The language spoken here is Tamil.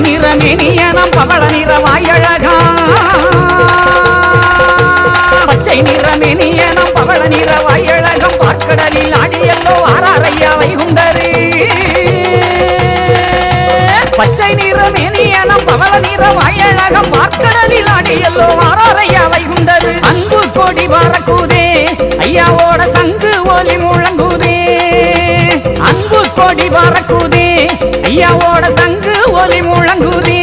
நிறமேனியனம் பவள நிற வாயழகா பச்சை நிறமேனியனம் பவள நிற வாயழகம் பார்க்கடலில் ஆடியல்லோ ஆராரையா வைகுண்டரு பச்சை நிறமேனியனம் பவள நிற வாயழகம் பார்க்கடலில் ஆடியல்லோ ஆராரையா வைகுண்டரு அன்பு கொடி பறக்குதே ஐயாவோட சங்கு ஒலி முழங்குதே. அன்பு கொடி பறக்குதே ஐயாவோட சங்கு ஒலி முழங்குதி